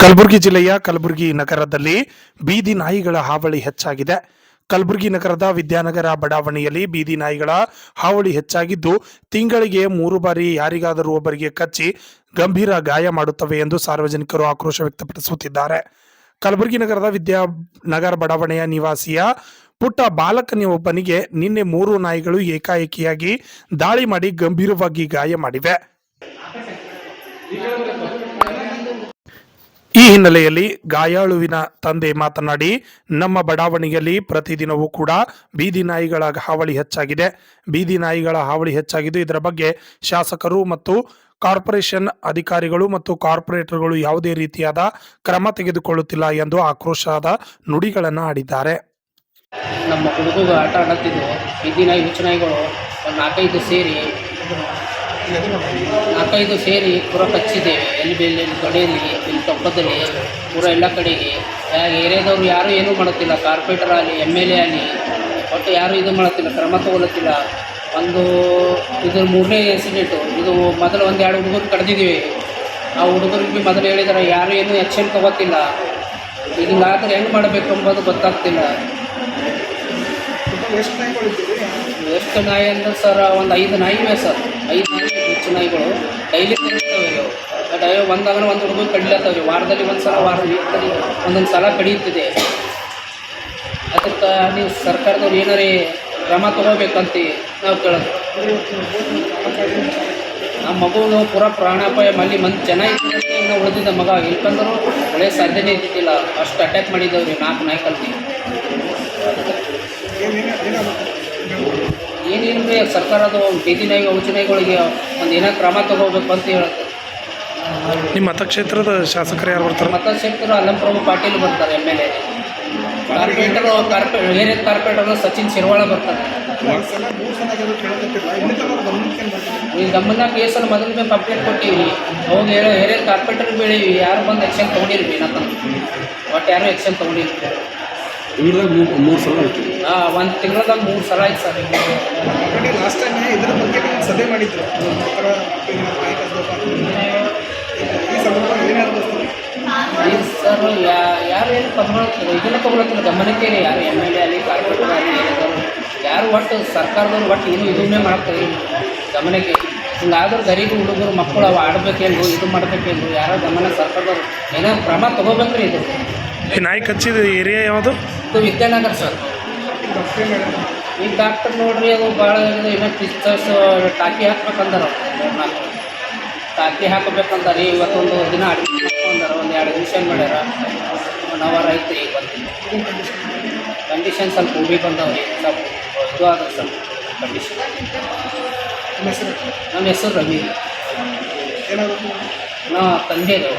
ಕಲಬುರಗಿ ಜಿಲ್ಲೆಯ ಕಲಬುರಗಿ ನಗರದಲ್ಲಿ ಬೀದಿ ನಾಯಿಗಳ ಹಾವಳಿ ಹೆಚ್ಚಾಗಿದೆ. ಕಲಬುರಗಿ ನಗರದ ವಿದ್ಯಾನಗರ ಬಡಾವಣೆಯಲ್ಲಿ ಬೀದಿ ನಾಯಿಗಳ ಹಾವಳಿ ಹೆಚ್ಚಾಗಿದ್ದು, ತಿಂಗಳಿಗೆ ಮೂರು ಬಾರಿ ಯಾರಿಗಾದರೂ ಒಬ್ಬರಿಗೆ ಕಚ್ಚಿ ಗಂಭೀರ ಗಾಯ ಮಾಡುತ್ತವೆ ಎಂದು ಸಾರ್ವಜನಿಕರು ಆಕ್ರೋಶ ವ್ಯಕ್ತಪಡಿಸುತ್ತಿದ್ದಾರೆ. ಕಲಬುರಗಿ ನಗರದ ವಿದ್ಯಾನಗರ ಬಡಾವಣೆಯ ನಿವಾಸಿಯ ಪುಟ್ಟ ಬಾಲಕನಿಯೊಬ್ಬನಿಗೆ ನಿನ್ನೆ ಮೂರು ನಾಯಿಗಳು ಏಕಾಏಕಿಯಾಗಿ ದಾಳಿ ಮಾಡಿ ಗಂಭೀರವಾಗಿ ಗಾಯ ಮಾಡಿವೆ. ಈ ಹಿನ್ನೆಲೆಯಲ್ಲಿ ಗಾಯಾಳುವಿನ ತಂದೆ ಮಾತನಾಡಿ, ನಮ್ಮ ಬಡಾವಣೆಯಲ್ಲಿ ಪ್ರತಿದಿನವೂ ಕೂಡ ಬೀದಿ ನಾಯಿಗಳ ಹಾವಳಿ ಹೆಚ್ಚಾಗಿದೆ. ಬೀದಿ ನಾಯಿಗಳ ಹಾವಳಿ ಹೆಚ್ಚಾಗಿದ್ದು ಇದರ ಬಗ್ಗೆ ಶಾಸಕರು ಮತ್ತು ಕಾರ್ಪೊರೇಷನ್ ಅಧಿಕಾರಿಗಳು ಮತ್ತು ಕಾರ್ಪೊರೇಟರ್ಗಳು ಯಾವುದೇ ರೀತಿಯಾದ ಕ್ರಮ ತೆಗೆದುಕೊಳ್ಳುತ್ತಿಲ್ಲ ಎಂದು ಆಕ್ರೋಶದ ನುಡಿಗಳನ್ನು ಆಡಿದ್ದಾರೆ. ನಮ್ಮ ಹುಡುಗರು ಆಟ ಆಡುತ್ತಿದ್ದು ಬೀದಿ ನಾಯಿ ಹುಚ್ಚು ನಾಯಿಗಳು ಒಂದು ನಾಲ್ಕೈದು ಸೇರಿ ನಾಲ್ಕೈದು ಸೇರಿ ಪೂರ ಕಚ್ಚಿದ್ದೇವೆ ಎಲ್ಲಿ ಬೆಲ್ಲಿ ಕಡೆಯಲ್ಲಿ ಇಲ್ಲಿ ತೊಪ್ಪದಲ್ಲಿ ಪೂರ ಎಲ್ಲ ಕಡೆಗೆ. ಏರಿಯಾದವ್ರು ಯಾರೂ ಏನೂ ಮಾಡುತ್ತಿಲ್ಲ. ಕಾರ್ಪೊರೇಟರ್ ಆಗಲಿ ಎಂ ಎಲ್ ಎ ಆಗಲಿ ಒಟ್ಟು ಯಾರೂ ಇದು ಮಾಡುತ್ತಿಲ್ಲ ಕ್ರಮ ತಗೊಳ್ಳುತ್ತಿಲ್ಲ ಒಂದು ಇದು ಮೂರನೇ ಇನ್ಸಿಡೆಂಟು ಇದು ಮೊದಲು ಒಂದು ಎರಡು ಹುಡುಗರು ಕಡ್ದಿದ್ದೀವಿ ಆ ಹುಡುಗರಿಗೆ ಮೊದಲು ಹೇಳಿದ್ದಾರೆ ಯಾರೂ ಏನೂ ಆ್ಯಕ್ಷನ್ ತಗೋತಿಲ್ಲ. ಹಿಂಗಾದ್ರೆ ಹೆಂಗೆ ಮಾಡಬೇಕು ಅಂಬೋದು ಗೊತ್ತಾಗ್ತಿಲ್ಲ. ಎಷ್ಟು ನಾಯಿ ಅಂದ್ರೆ ಸರ್ ಒಂದು ಐದು ನಾಯಿ ಇವೆ ಸರ್. ಐದು ಹೆಚ್ಚು ನಾಯಿಗಳು ಡೈಲಿ ಬಟ್ ಡೈ ಒಂದಾಗನ ಒಂದು ಹುಡುಗರು ಕಡಿಲತ್ತವ್ರಿ ವಾರದಲ್ಲಿ ಒಂದು ಸಲ ವಾರ ಒಂದೊಂದು ಸಲ ಕಡಿಯುತ್ತಿದೆ. ಅದಕ್ಕೆ ನೀವು ಸರ್ಕಾರದವ್ರು ಏನಾರೇ ಕ್ರಮ ತಗೋಬೇಕಂತ ನಾವು ಕೇಳೋದು. ನಮ್ಮ ಮಗುನು ಪೂರ ಪ್ರಾಣಾಪಾಯ, ಮಲ್ಲಿ ಮಂದಿ ಚೆನ್ನಾಗಿ ಉಳಿದಿದ್ದ ಮಗ. ಇಲ್ಕಂದ್ರು ಒಳ್ಳೆ ಸಾಧ್ಯತೆ ಇದ್ದಿಲ್ಲ ಅಷ್ಟು ಅಟ್ಯಾಕ್ ಮಾಡಿದ್ದವ್ರಿ ನಾಲ್ಕು ನಾಯಿ ಕಲ್ತಿ ಏನಿಲ್ಲ ಸರ್ಕಾರದ ಬೀದಿ ನಾಯಿ ಔಷಧಿ ನಾಯಿಗಳಿಗೆ ಒಂದು ಏನೋ ಕ್ರಮ ತಗೋಬೇಕು ಅಂತ ಹೇಳುತ್ತೆ ನಿಮ್ಮ ಮತಕ್ಷೇತ್ರದ ಶಾಸಕರು ಯಾರು ಬರ್ತಾರೆ? ಮತಕ್ಷೇತ್ರ ಅಲ್ಲಂಪ್ರಭು ಪಾಟೀಲ್ ಬರ್ತಾರೆ ಎಂ ಎಲ್ ಎ. ಕಾರ್ಪೆಂಟರು ಕಾರ್ಪೆ ಏರಿಯಾ ಕಾರ್ಪೊರೇಟರ್ ಸಚಿನ್ ಶಿರ್ವಾಳ ಬರ್ತಾರೆ. ಈ ಗಮನ ಕೇಸಲ್ಲಿ ಮೊದಲು ಮೇಲೆ ಕಂಪ್ಲೇಂಟ್ ಕೊಟ್ಟಿವಿ. ಅವಾಗ ಹೇಳೋ ಏರಿಯಾ ಕಾರ್ಪೊರೇಟರ್ ಬೆಳೀವಿ ಯಾರು ಬಂದು ಎಕ್ಷನ್ ತೊಗೊಂಡಿರ್ವಿ ನಾ ಒಟ್ಟು ಯಾರು ಎಕ್ಷನ್ ತೊಗೊಂಡಿಲ್ಲ ತಿಂಗ್ಳದಾಗ ಮೂರು ಮೂರು ಸಲ ಆಯ್ತು. ಹಾಂ ಒಂದು ತಿಂಗಳದಾಗ ಮೂರು ಸಲ ಆಯ್ತು ಸರ್. ಲಾಸ್ಟ್ ಟೈಮ್ ಇದ್ರ ಬಗ್ಗೆ ನೀವು ಸಭೆ ಮಾಡಿದ್ರು. ಸರ್? ಯಾರು ಏನು ತಗೊಳತ್ತಿಲ್ಲ ಇದನ್ನ ತಗೊಳತ್ತಿಲ್ಲ ಗಮನಕ್ಕೆ ಯಾರು ಎಂ ಎಲ್ ಎ ಆಗಲಿ ಕಾರ್ಪೊರೇಟರ್ ಆಗಲಿ ಯಾರು ಒಟ್ಟು ಸರ್ಕಾರದವ್ರು ಒಟ್ಟು ಏನು ಇದನ್ನೇ ಮಾಡ್ತಾರೆ. ಗಮನಕ್ಕೆ ಹಿಂಗಾದ್ರೂ ಗರೀಬ್ ಹುಡುಗರು ಮಕ್ಕಳು ಅವು ಆಡ್ಬೇಕೇನು ಇದು ಮಾಡ್ಬೇಕೇನು ಯಾರೋ ಗಮನ ಸರ್ಕಾರದವ್ರು. ಏನಾದ್ರು ಕ್ರಮ ತಗೋಬೇಕ್ರಿ ಇದು. ಈ ನಾಯಿ ಕಚ್ಚಿದ ಏರಿಯಾ ಯಾವುದು? ಇದು ವಿದ್ಯಾನಗರ ಸರ್. ಈಗ ಡಾಕ್ಟರ್ ನೋಡ್ರಿ ಅದು ಭಾಳ ಇದು ಇನ್ನೂ ಟೀಚರ್ಸ್ ಟಾಕಿ ಹಾಕ್ಬೇಕಂದಾರ ನಾಲ್ಕು ಟಾಕಿ ಹಾಕಬೇಕಂದಾರೆ ಇವತ್ತೊಂದು ದಿನ ಅಡ್ಮಿಟ್ ಮಾಡ್ಕೊಂಡಾರ ಒಂದು ಎರಡು ಅಡ್ಮಿಷನ್ ಮಾಡ್ಯಾರ. ಒನ್ ಅವರ್ ಐತೆ ಈಗ ಕಂಡೀಷನ್ ಸ್ವಲ್ಪ ಉಬಿ ಬಂದವ್ರಿ ಸ್ವಲ್ಪ ಇದು ಆದ ಸ್ವಲ್ಪ ಕಂಡೀಷನ್ ನಿಮ್ಮ ಹೆಸರು? ನಮ್ಮ ಹೆಸರು ರವಿ. ನಾ ತಂದೆ ಅದು.